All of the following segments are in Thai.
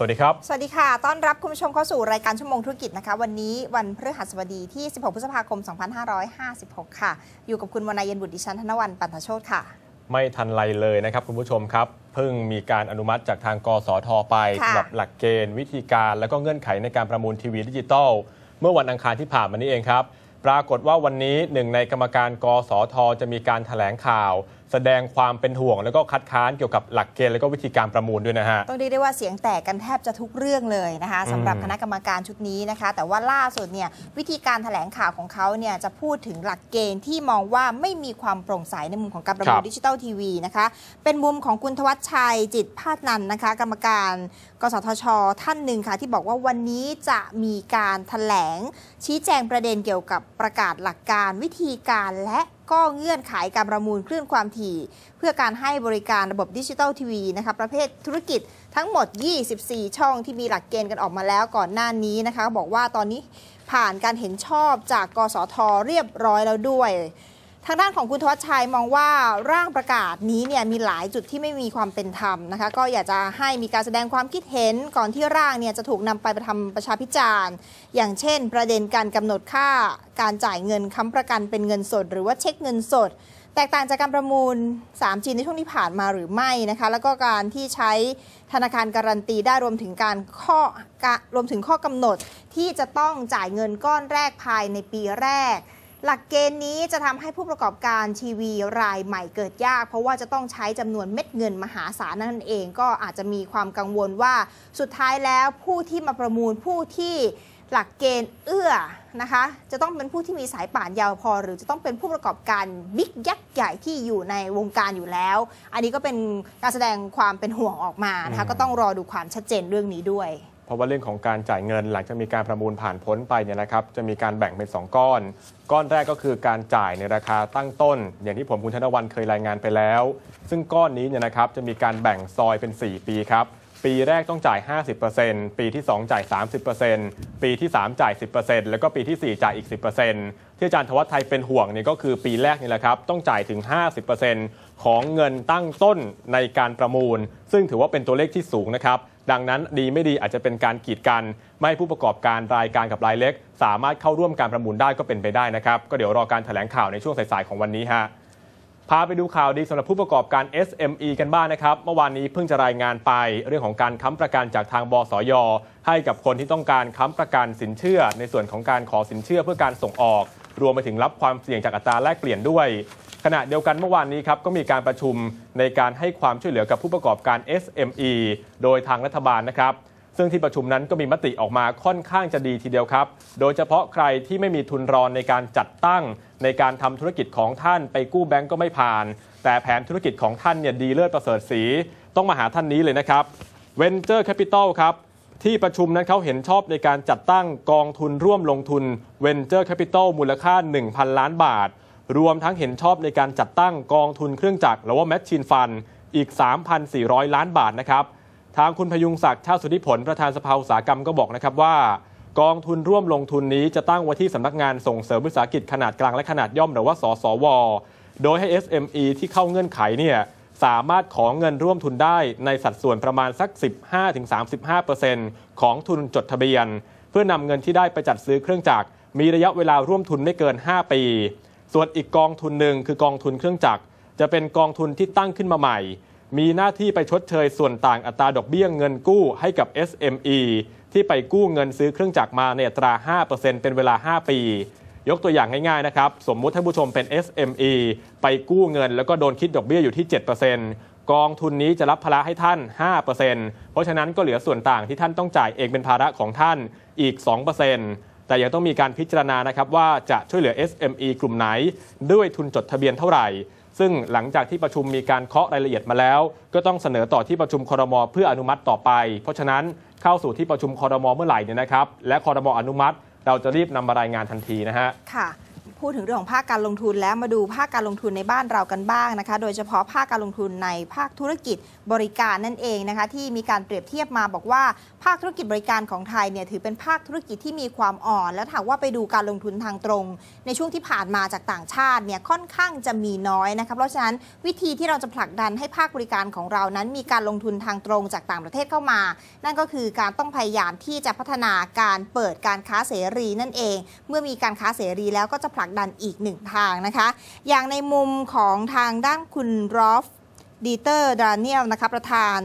สวัสดีครับ สวัสดีค่ะ ต้อนรับคุณผู้ชมเข้าสู่รายการชั่วโมงธุรกิจนะคะ วันนี้วันพฤหัสบดีที่ 16 พฤษภาคม 2556 ค่ะ อยู่กับคุณวรรณเย็นบุตรดิฉันธนวันปันทโชตค่ะ ไม่ทันไรเลยนะครับคุณผู้ชมครับ เพิ่งมีการอนุมัติจากทางกสทไปค่ะสำหรับหลักเกณฑ์ วิธีการและก็เงื่อนไขในการประมูลทีวีดิจิตอลเมื่อวันอังคารที่ผ่านมานี้เองครับ ปรากฏว่าวันนี้หนึ่งในกรรมการกสทจะมีการแถลงข่าว แสดงความเป็นห่วง แล้วก็คัดค้านเกี่ยวกับหลักเกณฑ์และก็วิธีการประมูลด้วยนะฮะ ต้องเรียกได้ว่าเสียงแตกกันแทบจะทุกเรื่องเลยนะคะสำหรับอืมคณะกรรมการชุดนี้นะคะ แต่ว่าล่าสุดเนี่ยวิธีการแถลงข่าวของเขาเนี่ยจะพูดถึงหลักเกณฑ์ที่มองว่าไม่มีความโปร่งใสในมุมของการประมูลดิจิตอลทีวีนะคะ เป็นมุมของคุณทวัชชัยจิตรพาดนันท์นะคะ กรรมการกสทช ท่านหนึ่งค่ะ ที่บอกว่าวันนี้จะมีการแถลงชี้แจงประเด็นเกี่ยวกับประกาศหลักการวิธีการและ ก็เงื่อนไขการประมูลคลื่นความถี่ เพื่อการให้บริการระบบดิจิตอลทีวีนะคะประเภทธุรกิจทั้งหมด 24 ช่องที่มีหลักเกณฑ์กันออกมาแล้วก่อนหน้านี้นะคะ บอกว่าตอนนี้ผ่านการเห็นชอบจากกสทเรียบร้อยแล้วด้วย ทางด้านของคุณทวัชชัยมองว่าร่างประกาศนี้เนี่ยมีหลายจุดที่ไม่มีความเป็นธรรมนะคะ ก็อยากจะให้มีการแสดงความคิดเห็นก่อนที่ร่างเนี่ยจะถูกนำไปประทำประชาพิจารณ์ อย่างเช่น ประเด็นการกำหนดค่าการจ่ายเงินค้ำประกันเป็นเงินสด หรือว่าเช็คเงินสด แตกต่างจากการประมูล 3G ในช่วงที่ผ่านมาหรือไม่นะคะ แล้วก็การที่ใช้ธนาคารการันตีได้รวมถึงการข้อรรวมถึงข้อกำหนดที่จะต้องจ่ายเงินก้อนแรกภายในปีแรก หลักเกณฑ์นี้จะทำให้ผู้ประกอบการทีวีรายใหม่เกิดยาก เพราะว่าจะต้องใช้จำนวนเม็ดเงินมหาศาลนั่นเอง ก็อาจจะมีความกังวลว่าสุดท้ายแล้วผู้ที่มาประมูลผู้ที่หลักเกณฑ์เอื้อนะคะ จะต้องเป็นผู้ที่มีสายป่านยาวพอ หรือจะต้องเป็นผู้ประกอบการบิ๊กยักษ์ใหญ่ที่อยู่ในวงการอยู่แล้ว อันนี้ก็เป็นการแสดงความเป็นห่วงออกมานะคะก็ต้องรอดูความชัดเจนเรื่องนี้ด้วย เพราะว่าเรื่องของการจ่ายเงินหลังจากมีการประมูลผ่านพ้นไปเนี่ยนะครับจะมีการแบ่งเป็น 2 ก้อน ก้อนแรกก็คือการจ่ายในราคาตั้งต้น อย่างที่ผมคุณธนวันเคยรายงานไปแล้ว ซึ่งก้อนนี้เนี่ยนะครับจะมีการแบ่งซอยเป็น 4 ปีครับปีแรกต้องจ่าย 50%ปีที่ 2 จ่าย 30%ปีที่ 3 จ่าย 10%แล้วก็ปีทีสี่4 จ่ายอีก 10%ที่อาจารย์ธวัชไทยเป็นห่วงเนี่ยก็คือปีแรกนี่แหละครับ ต้องจ่ายถึง 50%ของเงินตั้งต้นในการประมูล ซึ่งถือว่าเป็นตัวเลขที่สูงนะครับ ดังนั้นดีไม่ดีอาจจะเป็นการกีดกัน ไม่ผู้ประกอบการรายการกับรายเล็ก สามารถเข้าร่วมการประมูลได้ก็เป็นไปได้นะครับก็เดี๋ยวรอการแถลงข่าวในช่วงสายๆของวันนี้ฮะพาไปดูข่าวดีสำหรับผู้ประกอบการ SME กันบ้างนะครับ เมื่อวานนี้เพิ่งจะรายงานไปเรื่องของการค้ำประกันจากทางบสย ให้กับคนที่ต้องการค้ำประกันสินเชื่อ ในส่วนของการขอสินเชื่อเพื่อการส่งออก รวมไปถึงรับความเสี่ยงจากอัตราแลกเปลี่ยนด้วย ขณะเดียวกันเมื่อวานนี้ครับก็มีการประชุมในการให้ความช่วยเหลือกับผู้ประกอบการ SME โดยทางรัฐบาลนะครับซึ่งที่ประชุมนั้นก็มีมติออกมาค่อนข้างจะดีทีเดียวครับ โดยเฉพาะใครที่ไม่มีทุนรอนในการจัดตั้ง ในการทำธุรกิจของท่านไปกู้แบงก์ก็ไม่ผ่าน แต่แผนธุรกิจของท่านเนี่ยดีเลิศประเสริฐสีต้องมาหาท่านนี้เลยนะครับ Venture Capital ครับ ที่ประชุมนั้นเขาเห็นชอบในการจัดตั้งกองทุนร่วมลงทุน Venture Capital มูลค่า 1,000 ล้านบาท รวมทั้งเห็นชอบในการจัดตั้งกองทุนเครื่องจักรหรือว่า Machine Fund อีก 3,400 ล้านบาทนะครับ ทางคุณพยุงศักดิ์ชาติสุธิผลประธานสภาอุตสาหกรรมก็บอกนะครับว่า กองทุนร่วมลงทุนนี้จะตั้งไว้ที่สำนักงานส่งเสริมวิสาหกิจขนาดกลางและขนาดย่อมหรือว่าสสว โดยให้ SME ที่เข้าเงื่อนไขเนี่ย สามารถขอเงินร่วมทุนได้ในสัดส่วนประมาณสัก 15-35%ของทุนจดทะเบียน เพื่อนำเงินที่ได้ไปจัดซื้อเครื่องจักรมีระยะเวลาร่วมทุนไม่เกิน 5 ปี ส่วนอีกกองทุนหนึ่งคือกองทุนเครื่องจักรจะเป็นกองทุนที่ตั้งขึ้นมาใหม่ มีหน้าที่ไปชดเชยส่วนต่างอัตราดอกเบี้ยเงินกู้ให้กับ SME ที่ไปกู้เงินซื้อเครื่องจักรมาในอัตรา 5%เป็นเวลา 5 ปี ยกตัวอย่างง่ายๆนะครับ สมมุติท่านผู้ชมเป็น SME ไปกู้เงิน แล้วก็โดนคิดดอกเบี้ยอยู่ที่ 7%กองทุนนี้จะรับภาระให้ท่าน 5%เพราะฉะนั้นก็เหลือส่วนต่างที่ท่านต้องจ่ายเองเป็นภาระของท่านอีก 2%แต่ยังต้องมีการพิจารณานะครับว่าจะช่วยเหลือ SME กลุ่มไหน ด้วยทุนจดทะเบียนเท่าไหร่ซึ่งหลังจากที่ประชุมมีการเคาะรายละเอียดมาแล้ว ก็ต้องเสนอต่อที่ประชุมคอรมอเพื่ออนุมัติต่อไป เพราะฉะนั้นเข้าสู่ที่ประชุมคอรมอเมื่อไหร่เนี่ยนะครับ และคอรมอนุมัติ เราจะรีบนำมารายงานทันทีนะฮะค่ะ พูดถึงเรื่องของภาคการลงทุนแล้วมาดูภาคการลงทุนในบ้านเรากันบ้างนะคะ โดยเฉพาะภาคการลงทุนในภาคธุรกิจบริการนั่นเองนะคะ ที่มีการเปรียบเทียบมาบอกว่า ภาคธุรกิจบริการของไทยเนี่ยถือเป็นภาคธุรกิจที่มีความอ่อน และถามว่าไปดูการลงทุนทางตรง ในช่วงที่ผ่านมาจากต่างชาติเนี่ยค่อนข้างจะมีน้อยนะคะเพราะฉะนั้นวิธีที่เราจะผลักดันให้ภาคบริการของเรานั้น มีการลงทุนทางตรงจากต่างประเทศเข้ามา นั่นก็คือการต้องพยายามที่จะพัฒนาการเปิดการค้าเสรีนั่นเอง เมื่อมีการค้าเสรีแล้วก็จะผลักดันอีกหนึ่งทางนะคะ อย่างในมุมของทางด้านคุณรอฟดีเตอร์ดานิเอลนะคะประธาน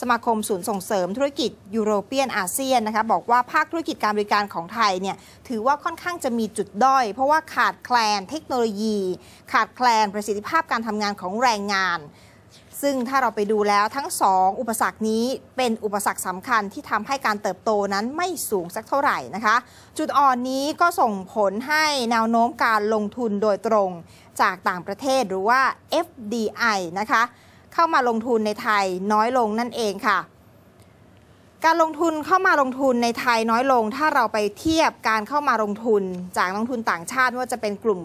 สมาคมศูนย์ส่งเสริมธุรกิจยูโรเปียนอาเซียนนะคะบอกว่าภาคธุรกิจการบริการของไทยเนี่ยถือว่าค่อนข้างจะมีจุดด้อย เพราะว่าขาดแคลนเทคโนโลยี ขาดแคลนประสิทธิภาพการทำงานของแรงงาน ซึ่งถ้าเราไปดูแล้วทั้งสองอุปสรรคนี้เป็นอุปสรรคสำคัญที่ทำให้การเติบโตนั้นไม่สูงสักเท่าไหร่นะคะ จุดอ่อนนี้ก็ส่งผลให้แนวโน้มการลงทุนโดยตรงจากต่างประเทศหรือว่า FDI นะคะ เข้ามาลงทุนในไทยน้อยลงนั่นเองค่ะการลงทุนเข้ามาลงทุนในไทยน้อยลง ถ้าเราไปเทียบการเข้ามาลงทุนจากนักลงทุนต่างชาติว่าจะเป็นกลุ่ม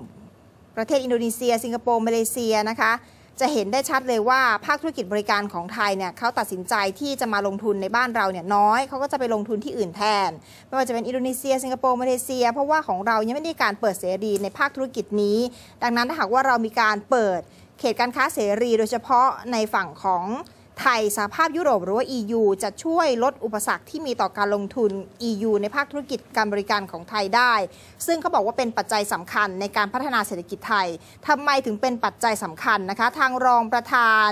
ประเทศอินโดนีเซีย สิงคโปร์มาเลเซียนะคะ จะเห็นได้ชัดเลยว่าภาคธุรกิจบริการของไทยเนี่ยเขาตัดสินใจที่จะมาลงทุนในบ้านเราเนี่ยน้อยเขาก็จะไปลงทุนที่อื่นแทน ไม่ว่าจะเป็นอินโดนีเซีย สิงคโปร์มาเลเซีย เพราะว่าของเรายังไม่ได้การเปิดเสรีในภาคธุรกิจนี้ ดังนั้นถ้าหากว่าเรามีการเปิดเขตการค้าเสรี โดยเฉพาะในฝั่งของ ไทยสหภาพยุโรปหรือว่า EU จะช่วยลดอุปสรรคที่มีต่อการลงทุน EU ในภาคธุรกิจการบริการของไทยได้ ซึ่งเขาบอกว่าเป็นปัจจัยสำคัญในการพัฒนาเศรษฐกิจไทยทำไมถึงเป็นปัจจัยสำคัญนะคะ ทางรองประธาน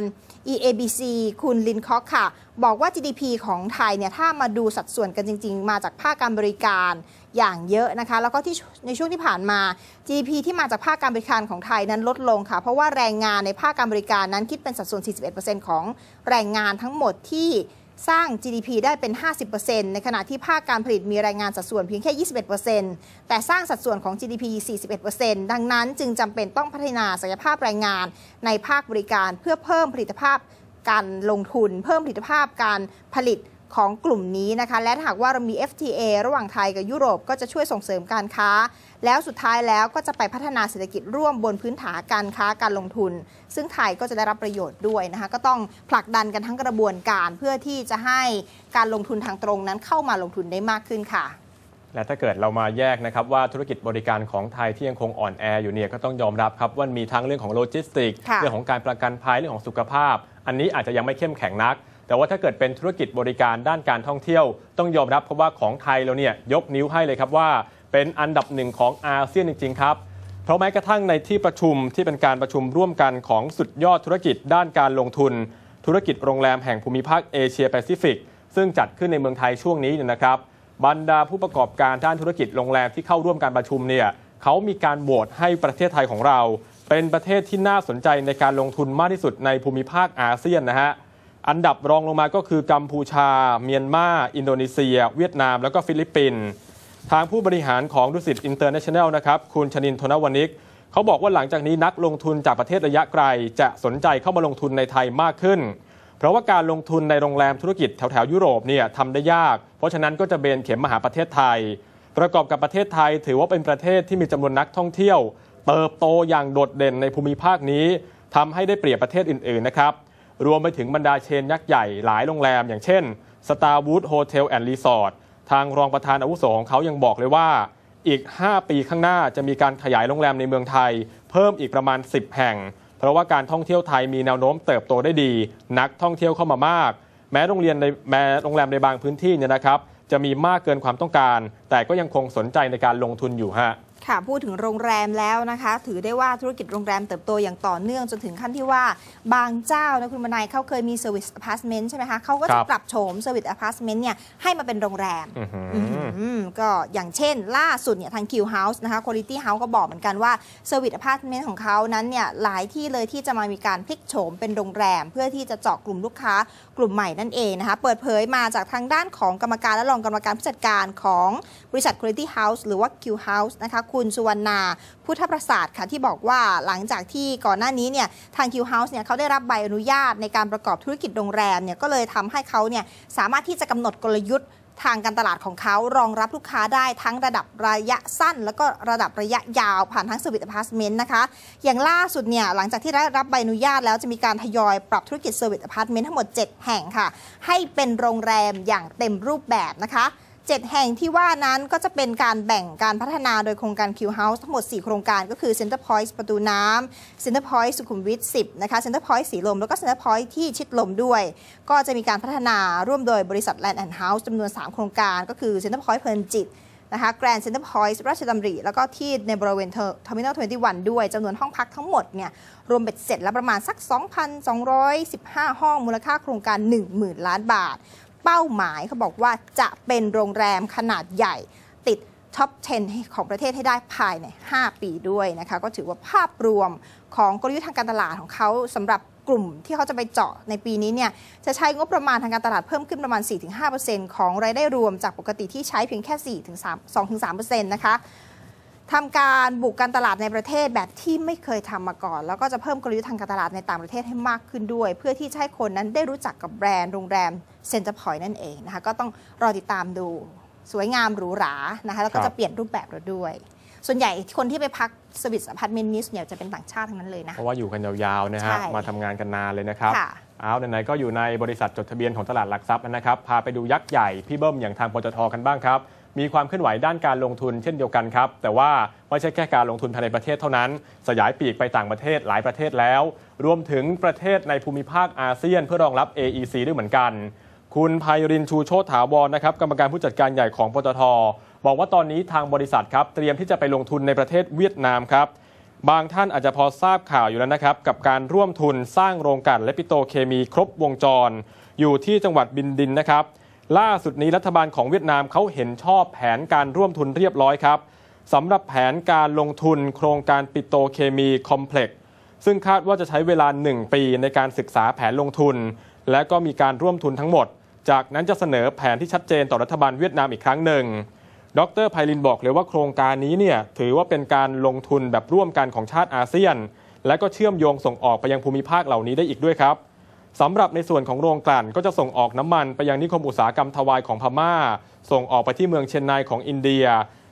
EABC คุณลินคอกค่ะ บอกว่า GDP ของไทยเนี่ยถ้ามาดูสัดส่วนกันจริง ๆ มาจากภาคการบริการ อย่างเยอะนะคะ แล้วก็ที่ในช่วงที่ผ่านมา GDP ที่มาจากภาคการบริการของไทยนั้นลดลงค่ะ เพราะว่าแรงงานในภาคการบริการนั้นคิดเป็นสัดส่วน 41%ของแรงงานทั้งหมดที่สร้าง GDP ได้เป็น 50%ในขณะที่ภาคการผลิตมีแรงงานสัดส่วนเพียงแค่ 21%แต่สร้างสัดส่วนของ GDP 41%ดังนั้นจึงจำเป็นต้องพัฒนาศักยภาพแรงงานในภาคบริการเพื่อเพิ่มผลิตภาพการลงทุน เพิ่มผลิตภาพการผลิต ของกลุ่มนี้นะคะ และหากว่าเรามี FTA ระหว่างไทยกับยุโรปก็จะช่วยส่งเสริมการค้า แล้วสุดท้ายแล้วก็จะไปพัฒนาเศรษฐกิจร่วมบนพื้นฐานการค้าการลงทุน ซึ่งไทยก็จะได้รับประโยชน์ด้วยนะคะ ก็ต้องผลักดันกันทั้งกระบวนการเพื่อที่จะให้การลงทุนทางตรงนั้นเข้ามาลงทุนได้มากขึ้นค่ะและถ้าเกิดเรามาแยกนะครับว่าธุรกิจบริการของไทยที่ยังคงอ่อนแออยู่เนี่ยก็ต้องยอมรับครับว่ามีทั้งเรื่องของโลจิสติกค่ะเรื่องของการประกันภัยเรื่องของสุขภาพ อันนี้อาจจะยังไม่เข้มแข็งนัก แต่ว่าถ้าเกิดเป็นธุรกิจบริการด้านการท่องเที่ยว ต้องยอมรับเพราะว่าของไทยเราเนี่ยยกนิ้วให้เลยครับว่า เป็นอันดับหนึ่งของอาเซียนจริง ๆ ครับเพราะแม้กระทั่งในที่ประชุมที่เป็นการประชุมร่วมกันของสุดยอดธุรกิจด้านการลงทุน ธุรกิจโรงแรมแห่งภูมิภาคเอเชียแปซิฟิกซึ่งจัดขึ้นในเมืองไทยช่วงนี้เนี่ยนะครับ บรรดาผู้ประกอบการด้านธุรกิจโรงแรมที่เข้าร่วมการประชุมเนี่ยเขามีการโหวตให้ประเทศไทยของเรา เป็นประเทศที่น่าสนใจในการลงทุนมากที่สุดในภูมิภาคอาเซียนนะฮะ อันดับรองลงมาก็คือกัมพูชา เมียนมา อินโดนีเซีย เวียดนาม แล้วก็ฟิลิปปินส์ทางผู้บริหารของดุสิตอินเตอร์เนชั่นแนลนะครับ คุณชนินทนวนิกเขาบอกว่าหลังจากนี้นักลงทุนจากประเทศระยะไกล จะสนใจเข้ามาลงทุนในไทยมากขึ้น เพราะว่าการลงทุนในโรงแรมธุรกิจแถวแถวๆยุโรปเนี่ยทำได้ยาก เพราะฉะนั้นก็จะเบนเข็มมาหาประเทศไทย ประกอบกับประเทศไทย ถือว่าเป็นประเทศที่มีจำนวนนักท่องเที่ยว เติบโตอย่างโดดเด่นในภูมิภาคนี้ทำให้ได้เปรียบประเทศอื่นๆนะครับ รวมไปถึงบรรดาเชนยักษ์ใหญ่หลายโรงแรม อย่างเช่น Starwood Hotel and Resort ทางรองประธานอาวุโสของเขายังบอกเลยว่า อีก 5 ปีข้างหน้าจะมีการขยายโรงแรมในเมืองไทย เพิ่มอีกประมาณ 10 แห่ง เพราะว่าการท่องเที่ยวไทยมีแนวโน้มเติบโตได้ดี นักท่องเที่ยวเข้ามามาก แม้โรงเรียนในแม้โรงแรมในบางพื้นที่เนี่ยนะครับ จะมีมากเกินความต้องการ แต่ก็ยังคงสนใจในการลงทุนอยู่ฮะ ค่ะพูดถึงโรงแรมแล้วนะคะ ถือได้ว่าธุรกิจโรงแรมเติบโตอย่างต่อเนื่องจนถึงขั้นที่ว่าบางเจ้านะคุณมนายเขาเคยมีเซอร์วิสอพาร์ตเมนต์ใช่ไหมคะเขาก็ครัจะบปรับโฉมเซอร์วิสอพาร์ตเมนต์เนี่ยให้มาเป็นโรงแรมอื้อหืออืมก็อย่างเช่น ล่าสุดเนี่ยทาง Q House นะคะ Quality House ก็บอกเหมือนกันว่าเซอร์วิสอพาร์ตเมนต์ของเขานั้นเนี่ยหลายที่เลยที่จะมามีการพลิกโฉมเป็นโรงแรม เพื่อที่จะเจาะกลุ่มลูกค้ากลุ่มใหม่นั่นเองนะคะเปิดเผยมาจากทางด้านของกรรมการและรองกรรมการผู้จัดการของบริษัท Quality House หรือว่า Q House นะคะคุณสุวรรณาพุทธประสาทค่ะที่บอกว่าหลังจากที่ก่อนหน้านี้เนี่ยทาง Q House เนี่ยเขาได้รับใบอนุญาตในการประกอบธุรกิจโรงแรมเนี่ยก็เลยทำให้เขาเนี่ยสามารถที่จะกำหนดกลยุทธ์ทางการตลาดของเขารองรับลูกค้าได้ทั้งระดับระยะสั้น แล้วก็ระดับระยะยาวผ่านทั้งสวิตอพาร์ตเมนต์นะคะ อย่างล่าสุดเนี่ยหลังจากที่ได้รับใบอนุญาตแล้วจะมีการทยอยปรับธุรกิจเซอร์วิสอพาร์ตเมนต์ทั้งหมด 7 แห่งค่ะ ให้เป็นโรงแรมอย่างเต็มรูปแบบนะคะ 7 แห่งที่ว่านั้นก็จะเป็นการแบ่งการพัฒนาโดยโครงการ Q House ทั้งหมด 4 โครงการก็คือ Center Point ประตูน้ำ Center Point สุขุมวิท 10 นะคะ Center Point สีลม แล้วก็ Center Point ที่ชิดลมด้วย ก็จะมีการพัฒนาร่วมโดยบริษัท Land and House จำนวน 3 โครงการก็คือ Center Point เพลินจิตนะคะ Grand Center Point ราชดำริ แล้วก็ที่ในบริเวณ Terminal 21ด้วยจำนวนห้องพักทั้งหมดเนี่ยรวมเบ็ดเสร็จแล้วประมาณสัก 2,215 ห้องมูลค่าโครงการ 10,000 ล้านบาท เป้าหมายเขาบอกว่าจะเป็นโรงแรมขนาดใหญ่ติดท็อป 10 ของประเทศให้ได้ภายใน 5 ปีด้วยนะคะ ก็ถือว่าภาพรวมของกลยุทธ์ทางการตลาดของเขาสำหรับกลุ่มที่เขาจะไปเจาะในปีนี้เนี่ยจะใช้งบประมาณทางการตลาดเพิ่มขึ้นประมาณ 4-5%ของรายได้รวมจากปกติที่ใช้เพียงแค่ 4-3 2-3%นะคะ ทำการบุกการตลาดในประเทศแบบที่ไม่เคยทำมาก่อน แล้วก็จะเพิ่มกลยุทธ์ทางการตลาดในต่างประเทศให้มากขึ้นด้วย เพื่อที่จะให้คนนั้นได้รู้จักกับแบรนด์โรงแรมเซ็นเตอร์พอยต์นั่นเองนะคะก็ต้องรอติดตามดูสวยงามหรูหรานะคะแล้วก็ครัจะบเปลี่ยนรูปแบบเราด้วย ส่วนใหญ่คนที่ไปพักสวิตอพาร์ตเมนต์นี้ส่วนใหญ่จะเป็นต่างชาติทั้งนั้นเลยนะเพราะว่าอยู่กันยาวๆนะฮะใช่มาทำงานกันนานเลยนะครับค่ะเอาไหนๆก็อยู่ในบริษัทจดทะเบียนของตลาดหลักทรัพย์นะครับพาไปดูยักษ์ใหญ่พี่เบิ้มอย่างทางปตทกันบ้างครับ มีความเคลื่อนไหวด้านการลงทุนเช่นเดียวกันครับ แต่ว่าไม่ใช่แค่การลงทุนภายในประเทศเท่านั้น สยายปีกไปต่างประเทศหลายประเทศแล้ว รวมถึงประเทศในภูมิภาคอาเซียนเพื่อรองรับ AEC ด้วยเหมือนกัน คุณไพรินชูโชตถาวรนะครับกรรมการผู้จัดการใหญ่ของปตทบอกว่าตอนนี้ทางบริษัทครับเตรียมที่จะไปลงทุนในประเทศเวียดนามครับบางท่านอาจจะพอทราบข่าวอยู่แล้วนะครับ กับการร่วมทุนสร้างโรงกลั่นและปิโตเคมีครบวงจร อยู่ที่จังหวัดบินดินนะครับ ล่าสุดนี้รัฐบาลของเวียดนามเขาเห็นชอบแผนการร่วมทุนเรียบร้อยครับสำหรับแผนการลงทุนโครงการปิโตเคมีคอมเพล็กซ์ซึ่งคาดว่าจะใช้เวลา 1 ปีในการศึกษาแผนลงทุน และก็มีการร่วมทุนทั้งหมด จากนั้นจะเสนอแผนที่ชัดเจนต่อรัฐบาลเวียดนามอีกครั้งหนึ่ง ดรไพลินบอกเลยว่าโครงการนี้เนี่ยถือว่าเป็นการลงทุนแบบร่วมกันของชาติอาเซียน และก็เชื่อมโยงส่งออกไปยังภูมิภาคเหล่านี้ได้อีกด้วยครับ สำหรับในส่วนของโรงกลั่นก็จะส่งออกน้ำมันไปยังนิคมอุตสาหกรรมทวายของพม่า ส่งออกไปที่เมืองเชนไนของอินเดีย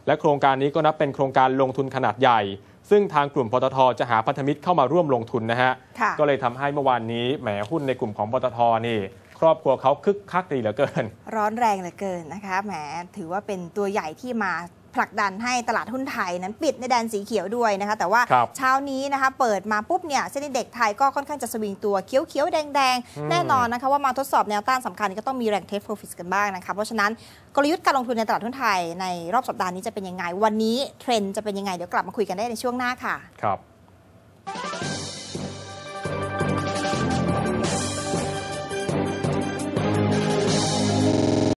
และโครงการนี้ก็นับเป็นโครงการลงทุนขนาดใหญ่ ซึ่งทางกลุ่มปตทจะหาพันธมิตรเข้ามาร่วมลงทุนนะฮะค่ะก็เลยทำให้เมื่อวานนี้แหมหุ้นในกลุ่มของปตทนี่ครอบครัวเขาคึกคักดีเหลือเกิน ร้อนแรงเหลือเกินนะคะแหมถือว่าเป็นตัวใหญ่ที่มา ผลักดันให้ตลาดหุ้นไทยนั้นปิดในแดนสีเขียวด้วยนะคะ แต่ว่าครับเช้านี้นะคะเปิดมาปุ๊บเนี่ยเซ็นดีเด็กไทยก็ค่อนข้างจะสวิงตัวเขียวๆ แดงอืมๆแน่นอนนะคะว่ามาทดสอบแนวต้านสำคัญก็ต้องมีแรงเทสโปรฟิตกันบ้างนะคะ เพราะฉะนั้นกลยุทธ์การลงทุนในตลาดหุ้นไทยในรอบสัปดาห์นี้จะเป็นยังไง วันนี้เทรนด์จะเป็นยังไงเดี๋ยวกลับมาคุยกันได้ในช่วงหน้าค่ะ ครับ